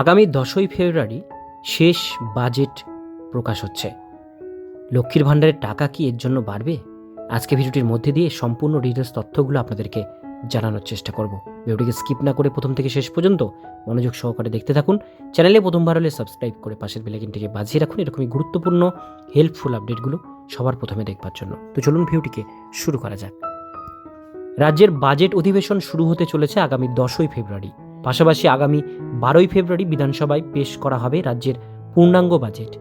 আগামী দশই ফেব্রুয়ারি শেষ বাজেট প্রকাশ হচ্ছে। লক্ষ্মীর ভাণ্ডারের টাকা কি এর জন্য বাড়বে? আজকে ভিডিওটির মধ্যে দিয়ে সম্পূর্ণ ডিটেলস তথ্যগুলো আপনাদেরকে জানানোর চেষ্টা করব। ভিডিওটিকে স্কিপ না করে প্রথম থেকে শেষ পর্যন্ত মনোযোগ সহকারে দেখতে থাকুন। চ্যানেলে প্রথমবার হলে সাবস্ক্রাইব করে পাশের বেলাইকিনটিকে বাজিয়ে রাখুন। এরকমই গুরুত্বপূর্ণ হেল্পফুল আপডেটগুলো সবার প্রথমে দেখবার জন্য। তো চলুন ভিডিওটিকে শুরু করা যাক। রাজ্যের বাজেট অধিবেশন শুরু হতে চলেছে আগামী দশই ফেব্রুয়ারি। পাশাপাশি আগামী বারোই ফেব্রুয়ারি বিধানসভায় পেশ করা হবে রাজ্যের পূর্ণাঙ্গ বাজেট।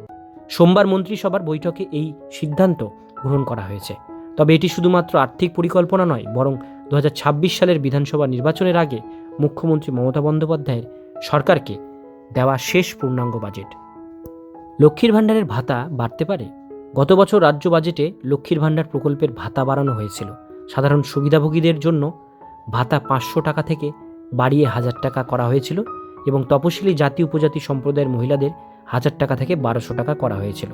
সোমবার মন্ত্রিসভার বৈঠকে এই সিদ্ধান্ত গ্রহণ করা হয়েছে। তবে এটি শুধুমাত্র আর্থিক পরিকল্পনা নয়, বরং দু হাজার ছাব্বিশ সালের বিধানসভা নির্বাচনের আগে মুখ্যমন্ত্রী মমতা বন্দ্যোপাধ্যায়ের সরকারকে দেওয়া শেষ পূর্ণাঙ্গ বাজেট। লক্ষ্মীর ভাণ্ডারের ভাতা বাড়তে পারে? গত বছর রাজ্য বাজেটে লক্ষ্মীর ভাণ্ডার প্রকল্পের ভাতা বাড়ানো হয়েছিল। সাধারণ সুবিধাভোগীদের জন্য ভাতা পাঁচশো টাকা থেকে বাড়িয়ে হাজার টাকা করা হয়েছিল এবং তপশিলি জাতি উপজাতি সম্প্রদায়ের মহিলাদের হাজার টাকা থেকে বারোশো টাকা করা হয়েছিল।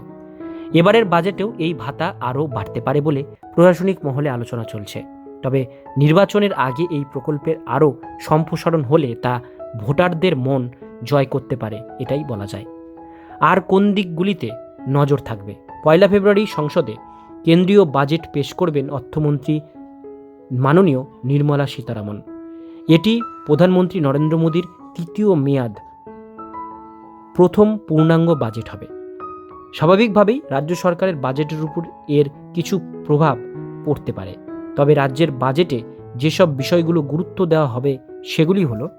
এবারের বাজেটেও এই ভাতা আরও বাড়তে পারে বলে প্রশাসনিক মহলে আলোচনা চলছে। তবে নির্বাচনের আগে এই প্রকল্পের আরও সম্প্রসারণ হলে তা ভোটারদের মন জয় করতে পারে, এটাই বলা যায়। আর কোন দিকগুলিতে নজর থাকবে? পয়লা ফেব্রুয়ারি সংসদে কেন্দ্রীয় বাজেট পেশ করবেন অর্থমন্ত্রী মাননীয় নির্মলা সীতারামন। এটি প্রধানমন্ত্রী নরেন্দ্র মোদীর তৃতীয় মেয়াদ। প্রথম পূর্ণাঙ্গ বাজেট হবে। স্বাভাবিকভাবেই রাজ্য সরকারের বাজেটের উপর এর কিছু প্রভাব পড়তে পারে। তবে রাজ্যের বাজেটে যেসব বিষয়গুলো গুরুত্ব দেওয়া হবে সেগুলি হলো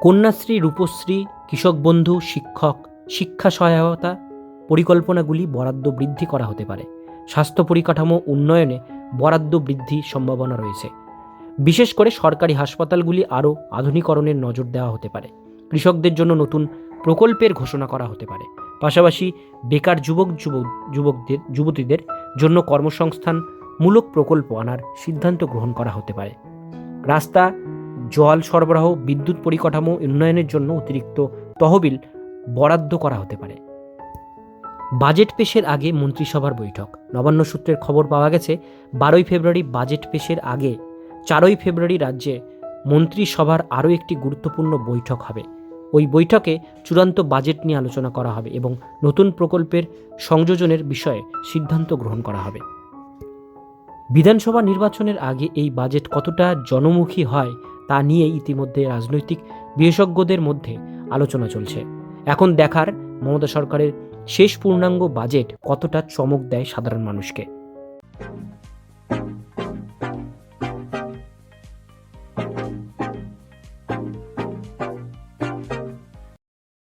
কন্যাশ্রী, রূপশ্রী, কৃষক বন্ধু, শিক্ষক, শিক্ষা সহায়তা পরিকল্পনাগুলি বরাদ্দ বৃদ্ধি করা হতে পারে। স্বাস্থ্য পরিকাঠামো উন্নয়নে বরাদ্দ বৃদ্ধির সম্ভাবনা রয়েছে। বিশেষ করে সরকারি হাসপাতালগুলি আরও আধুনিকরণের নজর দেওয়া হতে পারে। কৃষকদের জন্য নতুন প্রকল্পের ঘোষণা করা হতে পারে। পাশাপাশি বেকার যুবক যুবক যুবকদের, যুবতীদের জন্য কর্মসংস্থানমূলক প্রকল্প আনার সিদ্ধান্ত গ্রহণ করা হতে পারে। রাস্তা, জল সরবরাহ, বিদ্যুৎ পরিকাঠামো উন্নয়নের জন্য অতিরিক্ত তহবিল বরাদ্দ করা হতে পারে। বাজেট পেশের আগে মন্ত্রিসভার বৈঠক। নবান্ন সূত্রের খবর পাওয়া গেছে, বারোই ফেব্রুয়ারি বাজেট পেশের আগে চারই ফেব্রুয়ারি রাজ্যে মন্ত্রিসভার আরও একটি গুরুত্বপূর্ণ বৈঠক হবে। ওই বৈঠকে চূড়ান্ত বাজেট নিয়ে আলোচনা করা হবে এবং নতুন প্রকল্পের সংযোজনের বিষয়ে সিদ্ধান্ত গ্রহণ করা হবে। বিধানসভা নির্বাচনের আগে এই বাজেট কতটা জনমুখী হয় তা নিয়ে ইতিমধ্যে রাজনৈতিক বিশেষজ্ঞদের মধ্যে আলোচনা চলছে। এখন দেখার মমতা সরকারের শেষ পূর্ণাঙ্গ বাজেট কতটা চমক দেয় সাধারণ মানুষকে?